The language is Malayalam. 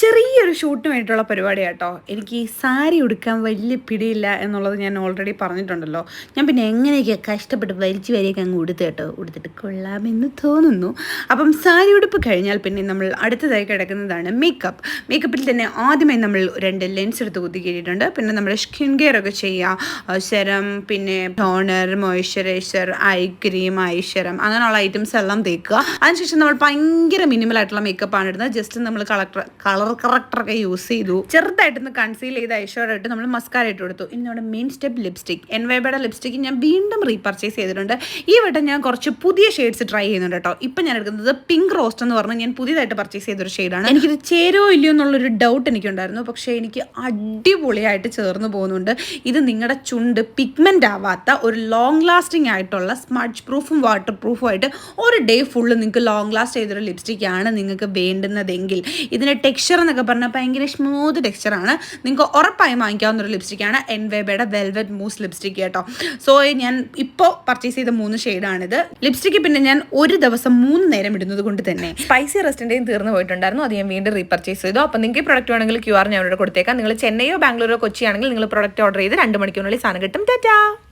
ചെറിയൊരു ഷൂട്ടിന് വേണ്ടിയിട്ടുള്ള പരിപാടി കേട്ടോ എനിക്ക് സാരി ഉടുക്കാൻ വലിയ പിടിയില്ല എന്നുള്ളത് ഞാൻ ഓൾറെഡി പറഞ്ഞിട്ടുണ്ടല്ലോ. ഞാൻ പിന്നെ എങ്ങനെയൊക്കെ കഷ്ടപ്പെട്ട് വലിച്ചു വരെയൊക്കെ അങ്ങ് ഉടുത്ത് കേട്ടോ. ഉടുത്തിട്ട് കൊള്ളാമെന്ന് തോന്നുന്നു. അപ്പം സാരി ഉടുപ്പ് കഴിഞ്ഞാൽ പിന്നെ നമ്മൾ അടുത്തതായി കിടക്കുന്നതാണ് മേക്കപ്പ് മേക്കപ്പിൽ തന്നെ ആദ്യമായി നമ്മൾ രണ്ട് ലെൻസ് എടുത്ത് കുത്തി കയറ്റിയിട്ടുണ്ട് പിന്നെ നമ്മൾ സ്കിൻ കെയർ ഒക്കെ ചെയ്യുക സെരം പിന്നെ ടോണർ മോയ്സ്ചറൈസർ ഐ ക്രീം ഐ ഐശ്വരം അങ്ങനെയുള്ള ഐറ്റംസ് എല്ലാം തേക്കുക. അതിനുശേഷം നമ്മൾ ഭയങ്കര മിനിമൽ ആയിട്ടുള്ള മേക്കപ്പാണ് ഇടുന്നത്. ജസ്റ്റ് നമ്മൾ കളക്ടർ കളർ കറക്ടറൊക്കെ യൂസ് ചെയ്തു. ചെറുതായിട്ടൊന്ന് കൺസീൽ ചെയ്ത് ഐഷോഡായിട്ട് നമ്മൾ മസ്കാര ഇട്ട് കൊടുത്തു. ഇനി മെയിൻ സ്റ്റെപ്പ് ലിപ്സ്റ്റിക് എൻ വൈബയുടെ ലിപ്സ്റ്റിക് ഞാൻ വീണ്ടും റീപർച്ചേസ് ചെയ്തിട്ടുണ്ട്. ഈ വട്ടം ഞാൻ കുറച്ച് പുതിയ ഷെയ്ഡ്സ് ട്രൈ ചെയ്യുന്നുണ്ട് കേട്ടോ. ഇപ്പം ഞാൻ എടുക്കുന്നത് പിങ്ക് റോസ്റ്റ് എന്ന് പറഞ്ഞ് ഞാൻ പുതിയതായിട്ട് പർച്ചേസ് ചെയ്തൊരു ഷെയ്ഡാണ് എനിക്കിത് ചേരോ ഇല്ലയോ എന്നുള്ളൊരു ഡൗട്ട് എനിക്കുണ്ടായിരുന്നു. പക്ഷേ എനിക്ക് അടിപൊളിയായിട്ട് ചേർന്ന് പോകുന്നുണ്ട്. ഇത് നിങ്ങളുടെ ചുണ്ട് പിഗ്മെന്റ് ആവാത്ത ഒരു ലോങ് ലാസ്റ്റിംഗ് ആയിട്ടുള്ള സ്മഡ്ജ് പ്രൂഫും വാട്ടർ പ്രൂഫും ആയിട്ട് ഒരു ഡേ ഫുള്ള് നിങ്ങൾക്ക് ലോങ് ലാസ്റ്റ് ചെയ്തൊരു ലിപ്സ്റ്റിക്കാണ് നിങ്ങൾക്ക് വേണ്ടുന്നതെങ്കിൽ. ഇതിന്റെ ടെക്സ്ചർ എന്നൊക്കെ പറഞ്ഞാൽ ഭയങ്കര സ്മൂത്ത് ടെക്സ്ചറാണ് നിങ്ങൾക്ക് ഉറപ്പായും വാങ്ങിക്കാവുന്ന ഒരു ലിപ്സ്റ്റിക്കാണ് എൻ വേബയുടെ വെൽവെറ്റ് മൂസ് ലിപ്സ്റ്റിക് കേട്ടോ. സോ ഞാൻ ഇപ്പോൾ പർച്ചേസ് ചെയ്ത മൂന്ന് ഷെയ്ഡാണിത് ലിപ്സ്റ്റിക്ക് പിന്നെ ഞാൻ ഒരു ദിവസം മൂന്ന് നേരം ഇടുന്നത് കൊണ്ട് തന്നെ. സ്പൈസി റെസ്റ്റിന്റെയും തീർന്നു പോയിട്ടുണ്ടായിരുന്നു. അത് ഞാൻ വീണ്ടും റീപർച്ചേസ് ചെയ്തു. അപ്പോൾ നിങ്ങൾക്ക് പ്രൊഡക്റ്റ് വേണമെങ്കിൽ ക്യു ആർ ഞാൻ അവിടെ കൊടുത്തേക്കാം. നിങ്ങൾ ചെന്നൈയോ ബാംഗ്ലൂരോ കൊച്ചിയാണെങ്കിൽ നിങ്ങൾ പ്രൊഡക്റ്റ് ഓർഡർ ചെയ്ത് രണ്ട് മണിക്കൂറിനുള്ളിൽ സാധനം കിട്ടും. ടാറ്റാ!